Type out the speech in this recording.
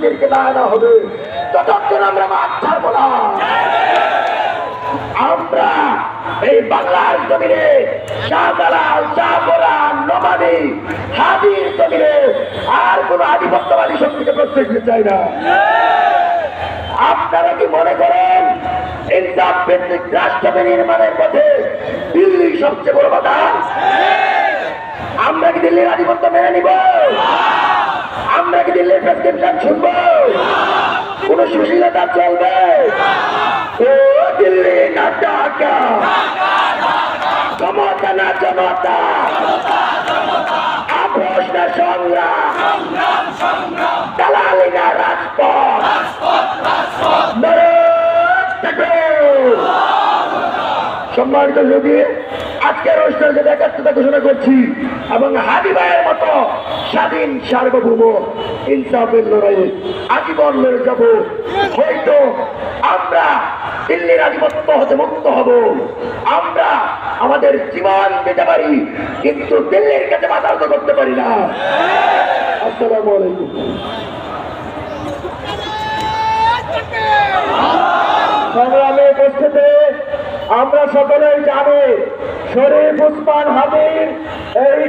সন্ত্রাসীদেরকে না আনা হবে, ততক্ষণ আমরা মাঠ ছাড়বো না। আমরা এই বাংলার জমিনে শাহজালাল শাহপরা নবানি হাদির জমিনে আর কোন আধিপত্যবাদী শক্তিকে প্রশ্রয় দিতে চাই না। আপনারা কি মনে করেন, ইনসাফ ভিত্তিক রাষ্ট্র নির্মাণের পথে দিল্লি সবচেয়ে বড় বাধা? আমরা কি দিল্লির আধিপত্য মেনে নিব? আমরা কি দিল্লির প্রেসক্রিপশন শুনব? কোন সুশীলতা চলবে? ও দিল্লি না ঢাকা ক্ষমতা না জনতা। আপোষ না সংগ্রাম। দালালি না রাজপথ। সম্মানিত যোগী আজকের অনুষ্ঠানকে একাত্মতা ঘোষণা করছি এবং হাদি ভাইয়ের মতো স্বাধীন সার্বভৌম ইনসাফের লড়াইয়ে আজীবন লড়ে যাব। হয়তো আমরা দিল্লির আধিপত্য হতে মুক্ত হব। আমরা আমাদের জীবন পেতে পারি, কিন্তু দিল্লির কাছে উঁচু করতে পারি না। আসসালামু আলাইকুম সংগ্রামে উপস্থিতি আমরা সকলেই জানি শরীফ উসমান হাবিব এই